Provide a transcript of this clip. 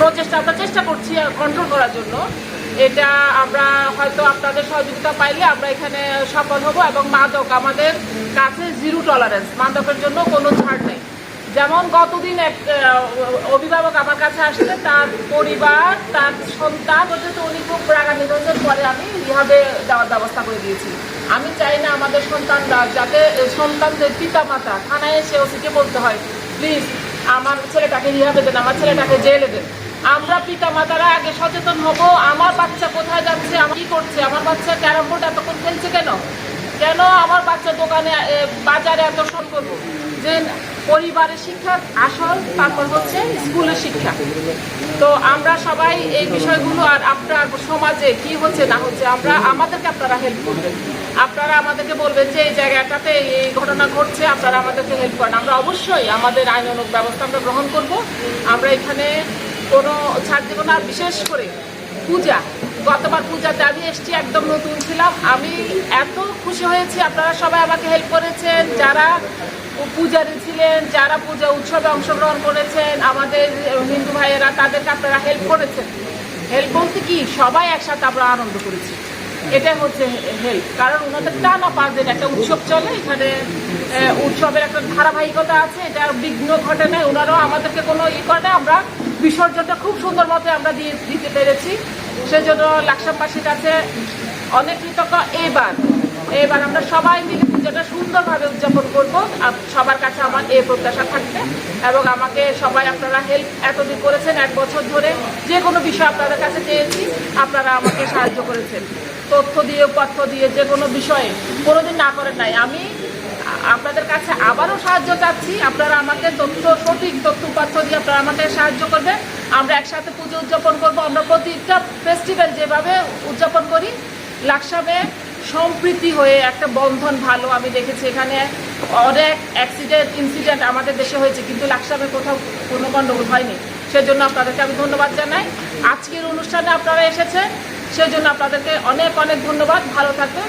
প্রচেষ্টা, আমরা চেষ্টা করছি কন্ট্রোল করার জন্য। এটা আমরা হয়তো আপনাদের সহযোগিতা পাইলে আমরা এখানে সফল হব এবং মাদক আমাদের কাছে জিরো টলারেন্স মাদকের জন্য কোনো ছাড় নেই। যেমন গতদিন এক অভিভাবক আমার কাছে আসলে তার পরিবার, তার সন্তান পর্যন্ত উনি খুব রাগান্বিতদের পরে আমি রিহাবে যাওয়ার ব্যবস্থা করে দিয়েছি। আমি চাই না আমাদের সন্তানরা, যাতে সন্তানদের পিতা মাতা থানায় এসে ওসিকে বলতে হয় প্লিজ আমার ছেলেটাকে রিহাবে দেন, আমার ছেলেটাকে জেলে দেন। আমরা পিতা মাতারা আগে সচেতন হব, আমার বাচ্চা কোথায় যাচ্ছে, আমার কি করছে, আমার বাচ্চা ক্যারাম বোর্ড এতক্ষণ খেলছে কেন? কেন আমার বাচ্চা দোকানে বাজারে এত সব করব? যে পরিবারের শিক্ষা আসল তারপর হচ্ছে স্কুলের শিক্ষা। তো আমরা সবাই এই বিষয়গুলো আর আপনার সমাজে কি হচ্ছে না হচ্ছে, আমরা আমাদেরকে আপনারা হেল্প করবেন। আপনারা আমাদেরকে বলবেন যে এই জায়গাটাতে এই ঘটনা ঘটছে, আপনারা আমাদেরকে হেল্প করেন। আমরা অবশ্যই আমাদের আইনানুক ব্যবস্থা আমরা গ্রহণ করব। আমরা এখানে কোনো ছাড় দেবো না বিশেষ করে পূজা। গতবার পূজাতে আমি এসছি, একদম নতুন ছিলাম। আমি এত খুশি হয়েছি, আপনারা সবাই আমাকে হেল্প করেছেন। যারা পূজারী ছিলেন, যারা পূজা উৎসবে অংশগ্রহণ করেছেন, আমাদের হিন্দু ভাইয়েরা, তাদেরকে আপনারা হেল্প করেছেন। হেল্প বলতে কি? সবাই একসাথে আমরা আনন্দ করেছি। এটাই হচ্ছে হেল্প কারণ ওনাদের টানা পাঁচ দিন একটা উৎসব চলে, এখানে উৎসবের একটা ধারাবাহিকতা আছে, এটা বিঘ্ন ঘটে নাই। ওনারাও আমাদেরকে কোনো ই করে না আমরা বিসর্জনটা খুব সুন্দর মতো আমরা দিয়ে দিতে পেরেছি। সেজন্য লাকসামবাসীর কাছে অনেক কৃতজ্ঞ। এবার এবার আমরা সবাই মিলে পুজোটা সুন্দরভাবে উদযাপন করব। সবার কাছে আমার এ প্রত্যাশা থাকবে এবং আমাকে সবাই আপনারা হেল্প এতদিন করেছেন, এক বছর ধরে যে কোনো বিষয় আপনাদের কাছে চেয়েছি, আপনারা আমাকে সাহায্য করেছেন। তথ্য দিয়ে পথ্য দিয়ে যে কোনো বিষয়ে কোনোদিন না করেন নাই। আমি আপনাদের কাছে আবারও সাহায্য চাচ্ছি। আপনারা আমাকে তথ্য, সঠিক তথ্য উপাত্য দিয়ে আপনারা আমাকে সাহায্য করবেন। আমরা একসাথে পুজো উদযাপন করব। আমরা প্রতিটা ফেস্টিভ্যাল যেভাবে উদযাপন করি, লাকসামে সম্প্রীতি হয়ে একটা বন্ধন ভালো আমি দেখেছি। এখানে অনেক অ্যাক্সিডেন্ট ইনসিডেন্ট আমাদের দেশে হয়েছে, কিন্তু লাকসামে কোথাও কোনো গণ্ডগোল হয়নি। সেজন্য আপনাদেরকে আমি ধন্যবাদ জানাই। আজকের অনুষ্ঠানে আপনারা এসেছেন। সেজন্য আপনাদেরকে অনেক অনেক ধন্যবাদ। ভালো থাকবেন।